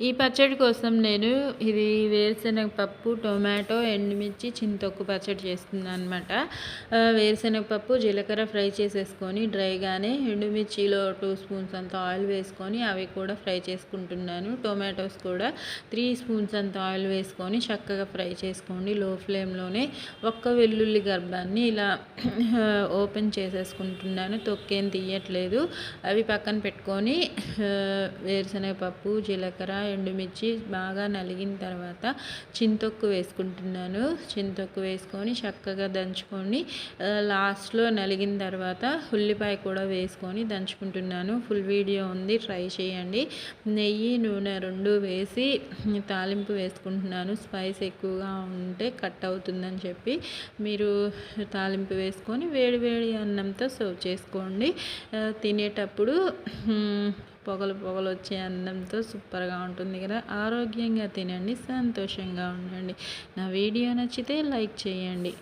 ఈ పచ్చడి కోసం నేను ఇది వేరుశనగ పప్పు టొమాటో ఎండుమిర్చి చింతొక్కు పచ్చడి చేస్తున్నాను అనమాట వేరుశనగ పప్పు జీలకర్ర ఫ్రై చేసేసుకొని డ్రైగానే ఎండుమిర్చిలో టూ స్పూన్స్ అంత ఆయిల్ వేసుకొని అవి కూడా ఫ్రై చేసుకుంటున్నాను. టొమాటోస్ కూడా త్రీ స్పూన్స్ అంత ఆయిల్ వేసుకొని చక్కగా ఫ్రై చేసుకోండి. లో ఫ్లేమ్లోనే ఒక్క వెల్లుల్లి గర్భాన్ని ఇలా ఓపెన్ చేసేసుకుంటున్నాను. తొక్కేం తీయట్లేదు. అవి పక్కన పెట్టుకొని వేరుశనగ పప్పు జీలకర్ర ఎండుమిర్చి బాగా నలిగిన తర్వాత చింతొక్కు వేసుకుంటున్నాను. చింతొక్కు వేసుకొని చక్కగా దంచుకొని లాస్ట్లో నలిగిన తర్వాత ఉల్లిపాయ కూడా వేసుకొని దంచుకుంటున్నాను. ఫుల్ వీడియో ఉంది ట్రై చేయండి. నెయ్యి నూనె రెండు వేసి తాలింపు వేసుకుంటున్నాను. స్పైస్ ఎక్కువగా ఉంటే కట్ అవుతుందని చెప్పి మీరు తాలింపు వేసుకొని వేడి వేడి అన్నంతో సర్వ్ చేసుకోండి. తినేటప్పుడు పొగలు పొగలు వచ్చే అందంతో సూపర్గా ఉంటుంది కదా. ఆరోగ్యంగా తినండి సంతోషంగా ఉండండి. నా వీడియో నచ్చితే లైక్ చేయండి.